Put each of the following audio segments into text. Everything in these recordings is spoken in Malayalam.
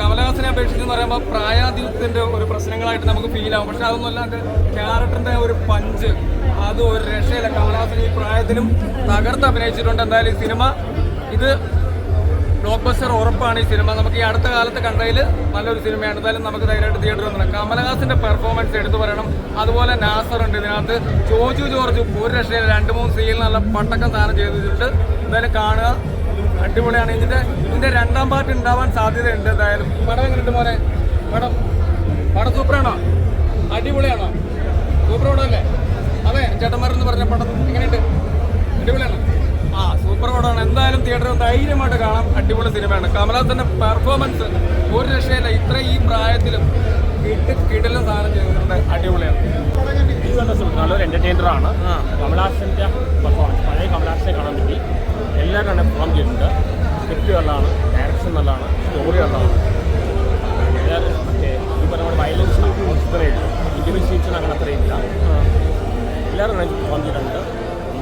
കമലഹാസനെ അപേക്ഷിച്ച് പറയുമ്പോൾ പ്രായാധിപത്യത്തിന്റെ ഒരു പ്രശ്നങ്ങളായിട്ട് നമുക്ക് ഫീൽ ആവും. പക്ഷെ അതൊന്നും അല്ലാണ്ട് ക്യാരക്ടറിന്റെ ഒരു പഞ്ച് അത് ഒരു രക്ഷയില്ല. കമലഹാസൻ ഈ പ്രായത്തിലും തകർത്ത് അഭിനയിച്ചിട്ടുണ്ട്. എന്തായാലും ഈ സിനിമ ഇത് ബ്ലോക്ക് ബസ്റ്റർ ഉറപ്പാണ് ഈ സിനിമ. നമുക്ക് ഈ അടുത്ത കാലത്ത് കണ്ടതിൽ നല്ലൊരു സിനിമയാണ്. എന്തായാലും നമുക്ക് ധൈര്യമായിട്ട് തിയേറ്ററിൽ വന്നിട്ട് കമലഹാസന്റെ പെർഫോമൻസ് എടുത്തു പറയണം. അതുപോലെ നാസർ ഉണ്ട് ഇതിനകത്ത്. ജോജു ജോർജ് ഒരു രക്ഷയിൽ രണ്ട് മൂന്ന് സീനിൽ നല്ല പട്ടക്കം സാധനം ചെയ്തിട്ടുണ്ട്. എന്തായാലും കാണുക. അടിപൊളിയാണ്. ഇതിന്റെ ഇതിന്റെ രണ്ടാം പാർട്ട് ഉണ്ടാവാൻ സാധ്യതയുണ്ട്. എന്തായാലും പടം എങ്ങനെയുണ്ട് മോനെ? പടം പടം സൂപ്പറാണോ? അടിപൊളിയാണോ? സൂപ്പർ പടമല്ലേ അതെ ചേട്ടന്മാരെന്ന് പറഞ്ഞ പടം എങ്ങനെയുണ്ട്? അടിപൊളിയാണ്? ആ സൂപ്പർ പടമാണ് എന്തായാലും തിയേറ്ററിൽ ധൈര്യമായിട്ട് കാണാം. അടിപൊളി സിനിമയാണ്. കമലഹാസന്റെ പെർഫോമൻസ് ഒരു രക്ഷയില്ല. ഇത്ര ഈ പ്രായത്തിലും കിട്ട് കിടലും സാധനം ചെയ്തിട്ടുണ്ട്. അടിപൊളിയാണ്. നല്ലൊരു എന്റർടൈനർ ആണ്. കമലഹാസന്റെ പെർഫോമൻസ് പഴയ കമലഹാസനെ കാണാൻ പറ്റി എല്ലാവരും തന്നെ പെർഫോം ചെയ്തിട്ടുണ്ട് സ്ക്രിപ്റ്റ് നല്ലതാണ് ഡയറക്ഷൻ നല്ലതാണ്. സ്റ്റോറി നല്ലതാണ്. മറ്റേ ഈ പറഞ്ഞ വയലൻസ് അത്രയില്ല ഇന്ത്യൻ സീറ്റ്സിന് അങ്ങനെ അത്രയും ഇല്ല. എല്ലാവരും വന്നിട്ടുണ്ട്.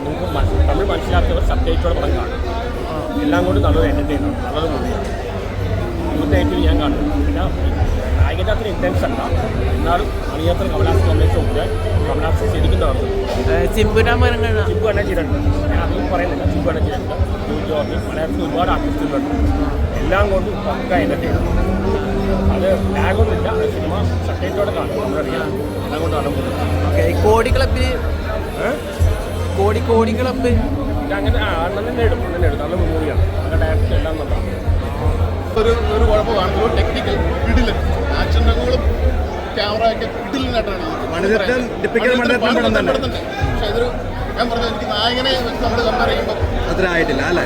നിങ്ങൾക്ക് തമിഴ് മനസ്സിലാക്കിയവർ സബ്ജക്റ്റോടെ പടം കാണും എല്ലാം കൊണ്ട് നല്ലൊരു എന്റർടൈനർ നല്ലൊരു മൂവിയാണ് ഏറ്റവും ഞാൻ കാണുന്നു പിന്നെ നായകന്റെ അത്ര ഇന്റൻസ് അല്ല. എന്നാലും മണിയത്ര കമലാസ് കമലേഷ് മുമ്പ് കമലാസ് ശരിക്കും ചിമ്പു തന്നെ ചെയ്തിട്ടുണ്ട്. ഞാൻ അതൊന്നും പറയുന്നില്ല. ചിമ്പു ജോജി ജോർജ് മലയാളത്തിൽ ഒരുപാട് ആർട്ടിസ്റ്റുകളുണ്ട് എല്ലാം കൊണ്ടും പക്ക എന്റർടൈനർ അത് ലാഗൊന്നുമില്ല അത് സിനിമ സബ്ജക്റ്റോടെ കാണും. നമ്മളറിയാം എല്ലാം കൊണ്ട് നടന്നു ഓക്കെ കോടി ക്ലബിൽ കോടി കോടി ക്ലബ്ബ് അങ്ങനെ ആ അണ്ണൻ തന്നെ എടുക്കും തന്നെ എടുക്കും. നല്ല മൂവിയാണ് നല്ല ഡയറക്ടർ എല്ലാം നല്ലതാണ് ഒരു ഒരു കുഴപ്പം കാണുന്നു ടെക്നിക്കൽ ഇടിൽ ആക്ഷൻ രംഗങ്ങളും ക്യാമറ ഒക്കെ ഇടിലിനായിട്ടാണ് പക്ഷെ ഇതൊരു ഞാൻ പറഞ്ഞത് എനിക്ക് നായകനെ വെച്ച് നമ്മൾ കമ്പയർ ചെയ്യുമ്പോൾ അത്ര അല്ലേ?